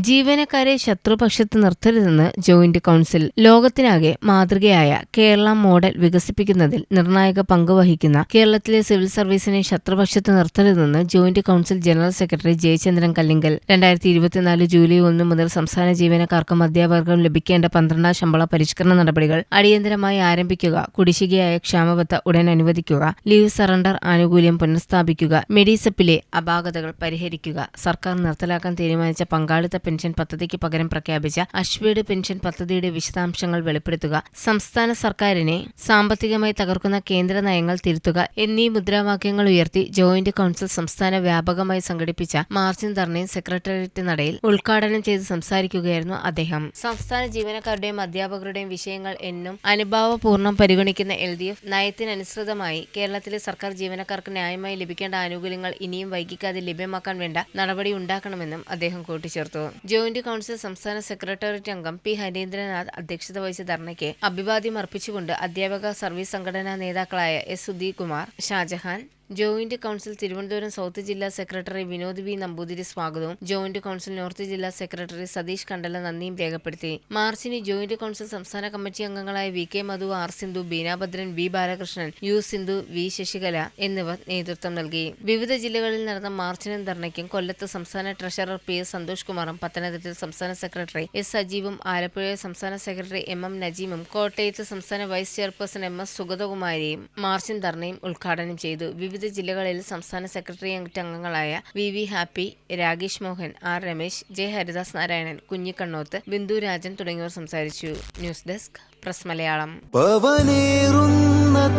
ജീവനക്കാരെ ശത്രുപക്ഷത്ത് നിർത്തരുതെന്ന് ജോയിന്റ് കൌൺസിൽ ലോകത്തിനാകെ മാതൃകയായ കേരള മോഡൽ വികസിപ്പിക്കുന്നതിൽ നിർണായക പങ്ക് വഹിക്കുന്ന കേരളത്തിലെ സിവിൽ സർവീസിനെ ശത്രുപക്ഷത്ത് നിർത്തരുതെന്ന് Joint Council general secretary Jayachandran Kallingal രണ്ടായിരത്തി ഇരുപത്തിനാല് ജൂലൈ ഒന്ന് മുതൽ സംസ്ഥാന ജീവനക്കാർക്കും അധ്യാപകർക്കും ലഭിക്കേണ്ട പന്ത്രണ്ടാം ശമ്പള പരിഷ്കരണ നടപടികൾ അടിയന്തരമായി ആരംഭിക്കുക കുടിശ്ശികയായ ക്ഷാമബത്ത ഉടൻ അനുവദിക്കുക ലീവ് സറണ്ടർ ആനുകൂല്യം പുനഃസ്ഥാപിക്കുക മെഡിസപ്പിലെ അപാകതകൾ പരിഹരിക്കുക സർക്കാർ നിർത്തലാക്കാൻ തീരുമാനിച്ച പങ്കാളിത്ത പെൻഷൻ പദ്ധതിക്ക് പകരം പ്രഖ്യാപിച്ച അശ്വീട് പെൻഷൻ പദ്ധതിയുടെ വിശദാംശങ്ങൾ വെളിപ്പെടുത്തുക സംസ്ഥാന സർക്കാരിനെ സാമ്പത്തികമായി തകർക്കുന്ന കേന്ദ്ര നയങ്ങൾ തിരുത്തുക എന്നീ മുദ്രാവാക്യങ്ങൾ ഉയർത്തി ജോയിന്റ് കൌൺസിൽ സംസ്ഥാന വ്യാപകമായി സംഘടിപ്പിച്ച മാർച്ചിൻ ധർണയും സെക്രട്ടേറിയറ്റ് നടയിൽ ഉദ്ഘാടനം ചെയ്ത് സംസാരിക്കുകയായിരുന്നു അദ്ദേഹം. സംസ്ഥാന ജീവനക്കാരുടെയും അധ്യാപകരുടെയും വിഷയങ്ങൾ എന്നും അനുഭാവപൂർണം പരിഗണിക്കുന്ന എൽ ഡി എഫ് നയത്തിനനുസൃതമായി കേരളത്തിലെ സർക്കാർ ജീവനക്കാർക്ക് ന്യായമായി ലഭിക്കേണ്ട ആനുകൂല്യങ്ങൾ ഇനിയും വൈകിക്കാതെ ലഭ്യമാക്കാൻ വേണ്ട നടപടി ഉണ്ടാക്കണമെന്നും അദ്ദേഹം കൂട്ടിച്ചേർത്തു. ജോയിന്റ് കൌൺസിൽ സംസ്ഥാന സെക്രട്ടേറിയറ്റ് അംഗം പി ഹരീന്ദ്രനാഥ് അധ്യക്ഷത വഹിച്ച ധർണയ്ക്ക് അഭിവാദ്യം അർപ്പിച്ചുകൊണ്ട് അധ്യാപക സർവീസ് സംഘടനാ നേതാക്കളായ S Sudheer Kumar Shajahan Joint Council Thiruvananthapuram south ജില്ലാ സെക്രട്ടറി വിനോദ് വി നമ്പൂതിരി സ്വാഗതവും. ജോയിന്റ് കൌൺസിൽ നോർത്ത് ജില്ലാ സെക്രട്ടറി സതീഷ് കണ്ടല നന്ദിയും രേഖപ്പെടുത്തി. മാർച്ചിന് ജോയിന്റ് കൌൺസിൽ സംസ്ഥാന കമ്മിറ്റി അംഗങ്ങളായ V K Madhu R Sindhu Beenabhadran V Balakrishnan U Sindhu V Sasikala എന്നിവർ നേതൃത്വം നൽകി. വിവിധ ജില്ലകളിൽ നടന്ന മാർച്ചിനും ധർണയ്ക്കും കൊല്ലത്ത് സംസ്ഥാന ട്രഷറർ പി എസ് സന്തോഷ് കുമാറും പത്തനംതിട്ട സംസ്ഥാന സെക്രട്ടറി എസ് സജീവും ആലപ്പുഴ സംസ്ഥാന സെക്രട്ടറി എം എം നജീമും കോട്ടയത്ത് സംസ്ഥാന വൈസ് ചെയർപേഴ്സൺ എം എസ് സുഗതകുമാരിയും മാർച്ചും ധർണയും ഉദ്ഘാടനം ചെയ്തു. വിവിധ ജില്ലകളിൽ സംസ്ഥാന സെക്രട്ടേറിയറ്റ് അംഗങ്ങളായ V V Happy Rakesh Mohan R Ramesh J Haridas Narayanan Kunhikannoth Bindu Rajan തുടങ്ങിയവർ സംസാരിച്ചു. News desk press Malayalam. പവനേറുന്ന